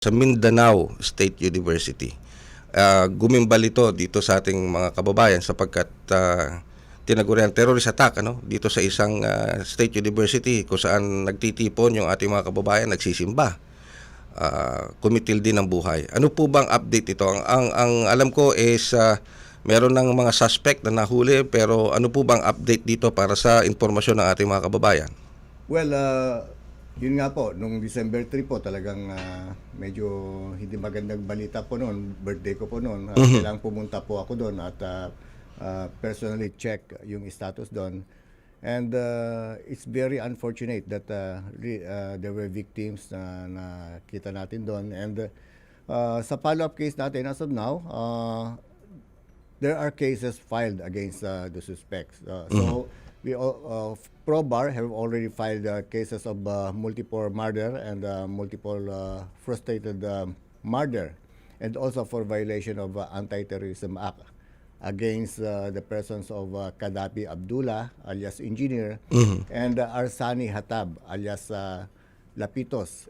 sa Mindanao State University. Ah, gumimbal ito dito sa ating mga kababayan sapagkat uh, tinagurian terrorist attack ano dito sa isang ah, state university kung saan nagtitipon yung ating mga kababayan nagsisimba. Ah, kumitil din ang buhay. Ano po bang update ito? Ang, ang, ang alam ko is ah, meron ng mga suspect na nahuli pero ano po bang update dito para sa informasyon ng ating mga kababayan? Well, uh, yun nga po, nung December 3 po talagang ah, medyo hindi magandang balita po noon. Birthday ko po noon. Uh, Kailangan pumunta po ako doon at ah, ah, personally check yung status doon. And uh, it's very unfortunate that uh, re- uh, there were victims na nakita natin doon. And uh, sa follow-up case natin as of now, uh, there are cases filed against uh, the suspects. Uh, so we all, uh, Probar have already filed uh, cases of uh, multiple murder and uh, multiple uh, frustrated um murder, and also for violation of uh, Anti-Terrorism Act against uh, the persons of uh, Kadapi Abdullah alias Engineer and uh, Arsani Hatab alias uh, Lapitos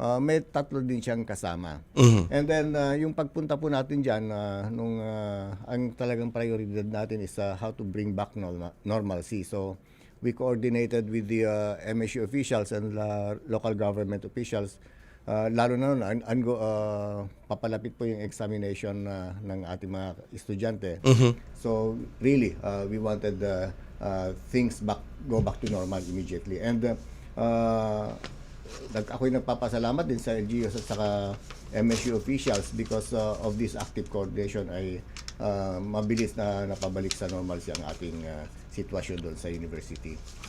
Uh, may tatlo din siyang kasama. And then uh, yung pagpunta po natin diyan nung uh, ang talagang prioridad natin is uh, how to bring back norma- normalcy. So we coordinated with the uh, MSU officials and uh, local government officials uh, lalo na nun, an- ango, uh, papalapit po yung examination uh, ng ating mga estudyante. So really, uh, we wanted uh, uh, things back go back to normal immediately. And uh, uh, ako'y nagpapasalamat din sa LGUs at saka MSU officials because uh, of this active coordination ay uh, mabilis na napabalik sa normalcy ang ating uh, sitwasyon doon sa university.